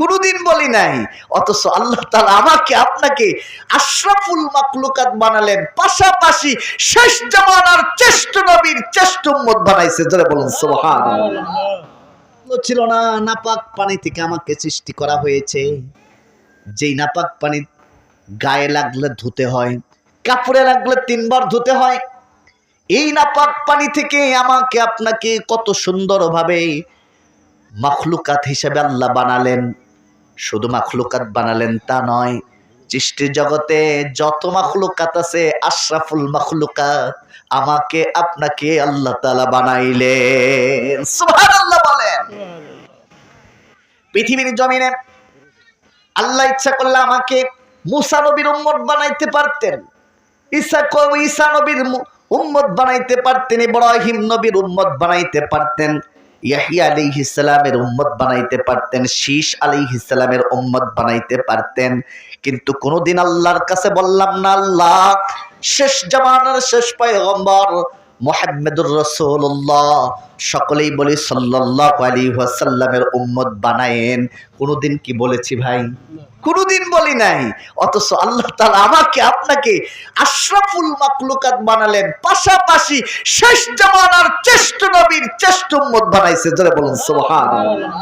কোনোদিন বলি নাই। অথচ আল্লাহ তাআলা আমাকে, আপনাকে আশরাফুল মাকলুকাত বানালেন। পাশাপাশি শেষ জামানার চেষ্ট নবীর চেষ্ট উম্মত বানাইছে যারা বলুন সুবহানাল্লাহ। ছিল না, নাপাক পানি থেকে আমাকে সৃষ্টি করা হয়েছে। যেই নাপাক পানি গায়ে লাগলে ধুতে হয়, কাপড়ে লাগলে তিনবার ধুতে হয়, এই নাপাক পানি থেকে আমাকে আপনাকে কত সুন্দরভাবে মখলুকাত হিসেবে আল্লাহ বানালেন। শুধু মখলুকাত বানালেন তা নয়, সৃষ্টির জগতে যত মখলুকাত আছে, আশরাফুল মখলুকাত আমাকে আপনাকে আল্লাহ তাআলা বানাইলেন। সুবহানাল্লাহ বলেন। পৃথিবীর জমিনে আল্লাহ ইচ্ছা করলে আমাকে মুসা নবীর উম্মত বানাইতে পারতেন। ঈসা ঈসা নবীর উম্মত বানাইতে পারতেন, ইব্রাহিম নবীর উম্মত বানাইতে পারতেন। ইয়াহিয়া আলী ইসলামের উম্মত বানাইতে পারতেন শীষ আলী ইসলামের উম্মত বানাইতে পারতেন। কিন্তু কোনোদিন আল্লাহর কাছে বললাম না, আল্লাহ, শেষ জামানার শেষ পয়গম্বর মোহাম্মদুর রসুল্লাহ সকলেই বলি সাল্লাল্লাহু আলাইহি ওয়াসাল্লামের উম্মত বানায়েন। কোনোদিন কি বলেছি ভাই? কোনোদিন বলি নাই। অথচ আল্লাহ তাআলা আমাকে, আপনাকে আশরাফুল মাকলুকাত বানালেন। পাশাপাশি শেষ জামানার চেষ্ট নবীর চেষ্ট উম্মত বানাইছে। জোরে বলুন, সুবহানাল্লাহ।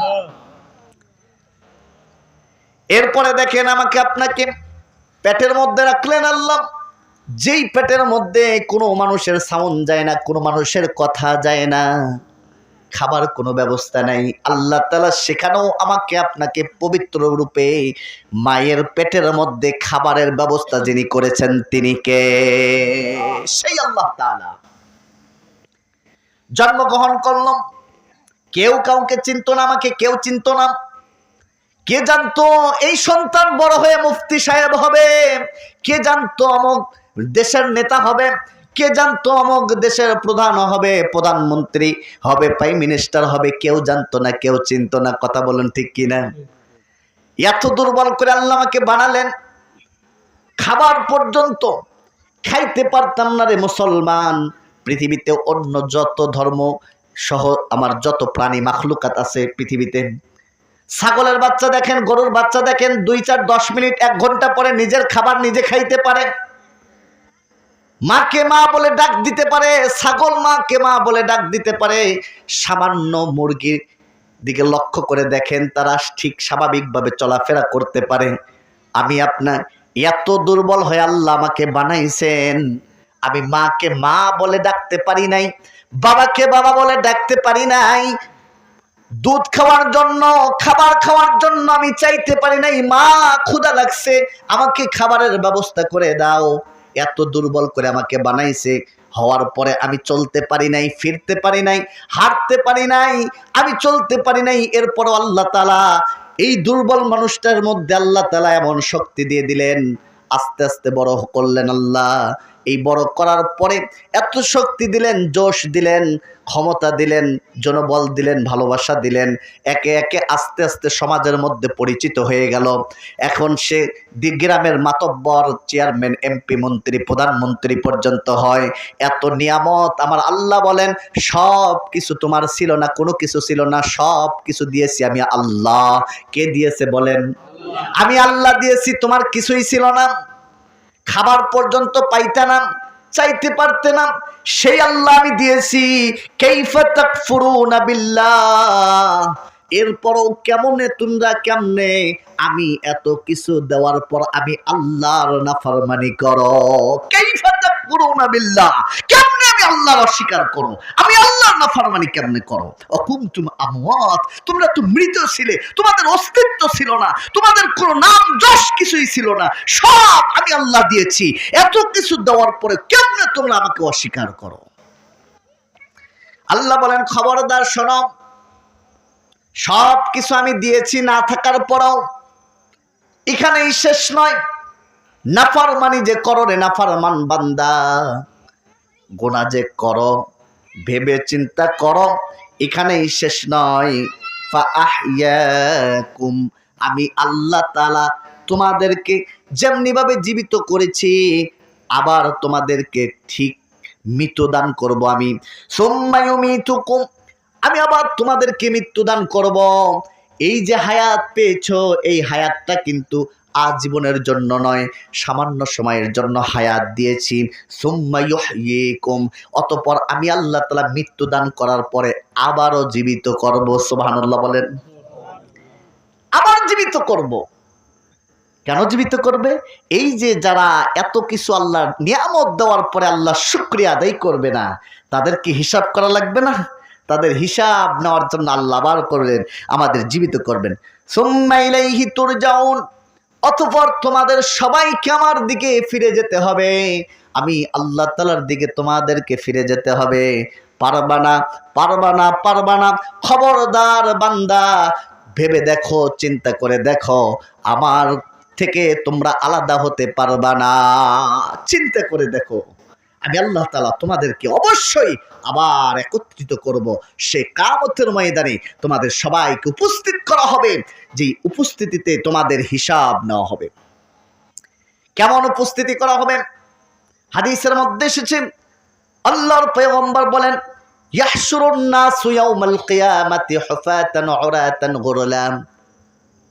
এরপরে দেখেন আমাকে আপনাকে পেটের মধ্যে রাখলেন আল্লাহ। যেই পেটের মধ্যে কোনো মানুষের সাউন্ড যায় না, কোনো মানুষের কথা যায় না, খাবার কোনো ব্যবস্থা নাই। আল্লাহ তালা সেখানেও আমাকে আপনাকে পবিত্র রূপে মায়ের পেটের মধ্যে খাবারের ব্যবস্থা যিনি করেছেন, তিনি কে? সেই আল্লাহ তাআলা। জন্মগ্রহণ করলাম। কেউ কাউকে চিনত না আমাকে, কেউ চিনত না। কে জানতো এই সন্তান বড় হয়ে মুফতি সাহেব হবে? কে জানতো অমুক দেশের নেতা হবে, কে জানতো অমুক দেশের প্রধান হবে, প্রধানমন্ত্রী হবে প্রাইম মিনিস্টার হবে, কেউ জানতো না, কেউ চিনতো না, কথা বলেন ঠিক কিনা? এত দুর্বল করে আল্লাহ আমাকে বানালেন, খাবার পর্যন্ত খাইতে পারতাম না রে মুসলমান। পৃথিবীতে অন্য যত ধর্ম সহ আমার যত প্রাণী মাখলুকাত আছে পৃথিবীতে। ছাগলের বাচ্চা দেখেন, গরুর বাচ্চা দেখেন, দুই চার দশ মিনিট, এক ঘণ্টা পরে নিজের খাবার নিজে খাইতে পারে। মাকে মা বলে ডাক দিতে পারে, ছাগল মাকে মা বলে ডাক দিতে পারে। সামান্য মুরগির দিকে লক্ষ্য করে দেখেন তারা ঠিক স্বাভাবিকভাবে চলাফেরা করতে পারে। আমি আপনার এত দুর্বল হয়ে আল্লাহ আমাকে বানাইছেন। আমি মাকে মা বলে ডাকতে পারি নাই, বাবাকে বাবা বলে ডাকতে পারি নাই। দুধ খাওয়ার জন্য, খাবার খাওয়ার জন্য আমি চাইতে পারি নাই, মা ক্ষুধা লাগছে, আমাকে খাবারের ব্যবস্থা করে দাও। এত দুর্বল করে আমাকে বানাইছে, হওয়ার পরে আমি চলতে পারি নাই, ফিরতে পারি নাই, হাঁটতে পারি নাই, আমি চলতে পারি নাই, এরপরও আল্লাহ তালা এই দুর্বল মানুষটার মধ্যে আল্লাহ তালা এমন শক্তি দিয়ে দিলেন। আস্তে আস্তে বড় করলেন আল্লাহ। এই বড় করার পরে এত শক্তি দিলেন, জোশ দিলেন, ক্ষমতা দিলেন, জনবল দিলেন, ভালোবাসা দিলেন। একে একে আস্তে আস্তে সমাজের মধ্যে পরিচিত হয়ে গেল। এখন সে গ্রামের মাতব্বর চেয়ারম্যান, এমপি, মন্ত্রী, প্রধানমন্ত্রী পর্যন্ত হয়। এত নিয়ামত আমার আল্লাহ বলেন, সব কিছু তোমার ছিল না, কোনো কিছু ছিল না, সব কিছু দিয়েছি আমি আল্লাহ। কে দিয়েছে বলেন? আমি আল্লাহ দিয়েছি, তোমার কিছুই ছিল না। খাবার পর্যন্ত পাইতে না, চাইতে পারতে না। সেই আল্লাহ আমি দিয়েছি এরপরও কেমনে তোমরা কেমনে আমি এত কিছু দেওয়ার পর আমি আল্লাহর নাফারমানি করো? কেমনে আল্লাহর অস্বীকার করো। আমি আল্লাহর নাফরমানি কেমনে করো? অকুমতুম আমওয়াত। তোমরা তো মৃত ছিলে, তোমাদের অস্তিত্ব ছিল না, তোমাদের কোনো নাম যশ কিছুই ছিল না। সব আমি আল্লাহ দিয়েছি। এত কিছু দেওয়ার পরে তোমরা আমাকে অস্বীকার করো? আল্লাহ বলেন, খবরদার সব কিছু আমি দিয়েছি, না থাকার পরও। এখানেই শেষ নয়। নাফারমানি যে করো রে, নাফারমান বান্দা। গোনা যে করো, ভেবে চিন্তা করো, এখানেই শেষ নয়। আমি আল্লাহ তালা তোমাদেরকে যেমনি ভাবে জীবিত করেছি, আবার তোমাদেরকে ঠিক মৃত্যুদান করব আমি। সোম্মায়ুমিতুকুম আমি আবার তোমাদেরকে মৃত্যুদান করব। এই যে হায়াত পেয়েছ, এই হায়াতটা কিন্তু আজীবনের জন্য নয়, সামান্য সময়ের জন্য হায়াত দিয়েছি। ইউহয়িকুম অতঃপর আমি আল্লাহ তালা মৃত্যু দান করার পরে আবারও জীবিত করব। সুবহানাল্লাহ বলেন। আবার জীবিত করব। কেন জীবিত করবে? এই যে যারা এত কিছু আল্লাহ নিয়ামত দেওয়ার পরে আল্লাহ শুক্রিয়া আদায় করবে না, তাদের কি হিসাব করা লাগবে না? তাদের হিসাব নেওয়ার জন্য আল্লাহ আবার করবেন আমাদের জীবিত করবেন। সুম্মা ইলাইহি তুরজাউন অতঃপর তোমাদের সবাইকে আমার দিকে ফিরে যেতে হবে। আমি আল্লাহ তালার দিকে তোমাদেরকে ফিরে যেতে হবে। পারবা না পারবা না। খবরদার বান্দা, ভেবে দেখো, চিন্তা করে দেখো। আমার থেকে তোমরা আলাদা হতে পারবা না। চিন্তা করে দেখো। আমি আল্লাহ তালা তোমাদেরকে অবশ্যই আবার একত্রিত করব। সে কামতের ময়দানে তোমাদের সবাইকে উপস্থিত করা হবে যে উপস্থিতিতে তোমাদের হিসাব নেওয়া হবে। কেমন উপস্থিতি করা হবে? হাদিসের মধ্যে এসেছে, আল্লাহর পয়গম্বর বলেন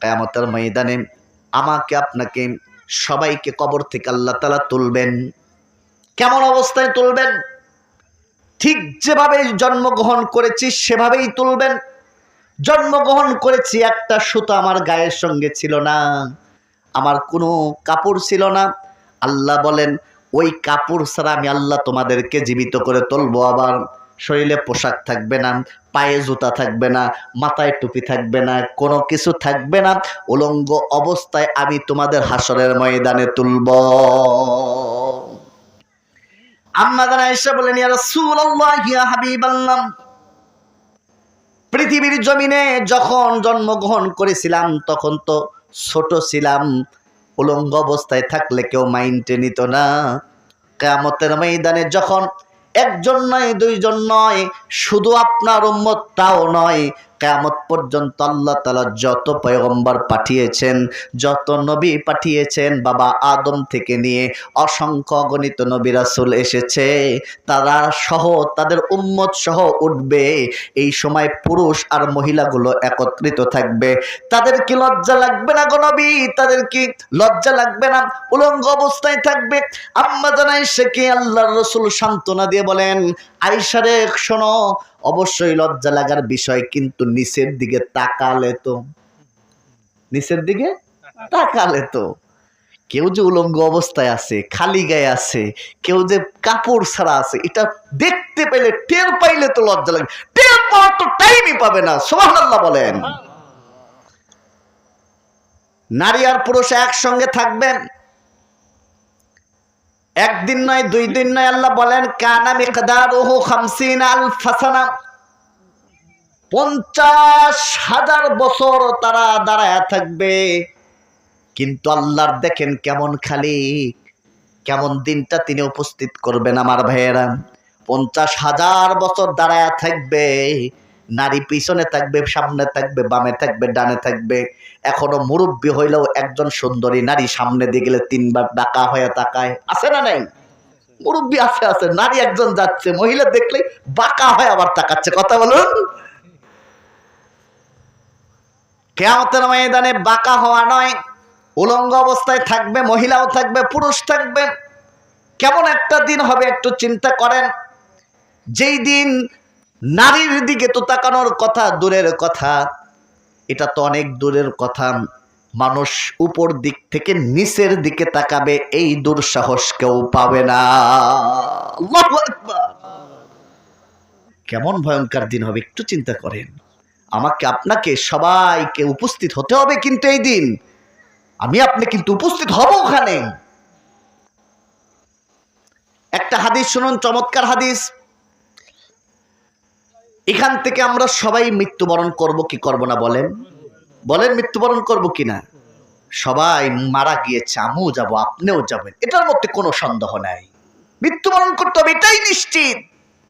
কিয়ামতের ময়দানে আমাকে, আপনাকে, সবাইকে কবর থেকে আল্লাহ তালা তুলবেন। কেমন অবস্থায় তুলবেন? ঠিক যেভাবে জন্মগ্রহণ করেছি, সেভাবেই তুলবেন। জন্মগ্রহণ করেছি, একটা সুতো আমার গায়ের সঙ্গে ছিল না। আমার কোনো কাপড় ছিল না। আল্লাহ বলেন, ওই কাপড় ছাড়া আমি আল্লাহ তোমাদেরকে জীবিত করে তুলবো আবার। শরীরে পোশাক থাকবে না, পায়ে জুতা থাকবে না, মাথায় টুপি থাকবে না, কোনো কিছু থাকবে না। উলঙ্গ অবস্থায় আমি তোমাদের হাসরের ময়দানে তুলব। এসে বলেন, ইয়া রাসূলুল্লাহ, ইয়া হাবিবাল্লাহ। পৃথিবীর জমিনে যখন জন্মগ্রহণ করেছিলাম, তখন তো ছোট ছিলাম। উলঙ্গ অবস্থায় থাকলে কেউ মাইন্ডে নিত না। কেয়ামতের ময়দানে যখন একজন নয়, দুইজন নয়, শুধু আপনার উম্মত তাও নয় কেয়ামত পর্যন্ত আল্লাহ তালা যত পয়গম্বর পাঠিয়েছেন, যত নবী পাঠিয়েছেন, বাবা আদম থেকে নিয়ে অসংখ্য গণিত নবী রাসুল এসেছে। তারা সহ, তাদের উম্মত সহ উঠবে। এই সময় পুরুষ আর মহিলাগুলো একত্রিত থাকবে। তাদের কি লজ্জা লাগবে না গো নবী? তাদের কি লজ্জা লাগবে না? উলঙ্গ অবস্থায় থাকবে। আম্মা জানাই সে কি আল্লাহর রসুল সান্ত্বনা দিয়ে বলেন আইসারে শোনো, অবশ্যই লজ্জা লাগার বিষয়, কিন্তু নিচের দিকে তাকালে তো। নিচের দিকে তাকালে তো। কেউ যে উলঙ্গ অবস্থায় আছে, খালি গায়ে আছে, কেউ যে কাপড় ছাড়া আছে, এটা দেখতে পেলে, টের পাইলে তো লজ্জা লাগে। টের পাওয়ার তো টাইমই পাবে না সোহান আল্লাহ বলেন। নারী আর পুরুষ একসঙ্গে থাকবেন একদিন নয়, দুই দিন নয়, আল্লাহ বলেন খামসিন আল পঞ্চাশ হাজার বছর তারা দাঁড়ায় থাকবে। কিন্তু আল্লাহর দেখেন কেমন খালি কেমন দিনটা তিনি উপস্থিত করবেন আমার ভাইয়েরা। পঞ্চাশ হাজার বছর দাঁড়ায় থাকবে। নারী পিছনে থাকবে, সামনে থাকবে, বামে থাকবে, ডানে থাকবে। এখনও মুরব্বী হইলেও একজন সুন্দরী নারী সামনে দিয়ে তিনবার ডাকা হয়ে তাকায়। আছে না নাই? মুরব্বী আছে আছে। নারী একজন যাচ্ছে, মহিলা দেখলেই বাঁকা হয় আবার তাকাচ্ছে। কথা বলুন। কেয়ামতের ময়দানে বাঁকা হওয়া নয়। উলঙ্গ অবস্থায় থাকবে, মহিলাও থাকবে, পুরুষ থাকবে। কেমন একটা দিন হবে একটু চিন্তা করেন। যেই দিন নারীর দিকে তো তাকানোর কথা, দূরের কথা। এটা তো অনেক দূরের কথা। মানুষ উপর দিক থেকে নিচের দিকে তাকাবে, এই দুঃসাহস কেউ পাবে না। কেমন ভয়ঙ্কর দিন হবে, একটু চিন্তা করেন। আমাকে, আপনাকে সবাইকে উপস্থিত হতে হবে কিন্তু এই দিন। আমি আপনি কিন্তু উপস্থিত হব ওখানে। একটা হাদিস শুনুন, চমৎকার হাদিস। এখান থেকে আমরা সবাই মৃত্যুবরণ করব কি করব না বলেন? বলেন মৃত্যুবরণ করব কি না? সবাই মারা গিয়েছে, আমিও যাব, আপনিও যাবেন। এটার মধ্যে কোনো সন্দেহ নাই। মৃত্যুবরণ করতে হবে, এটাই নিশ্চিত।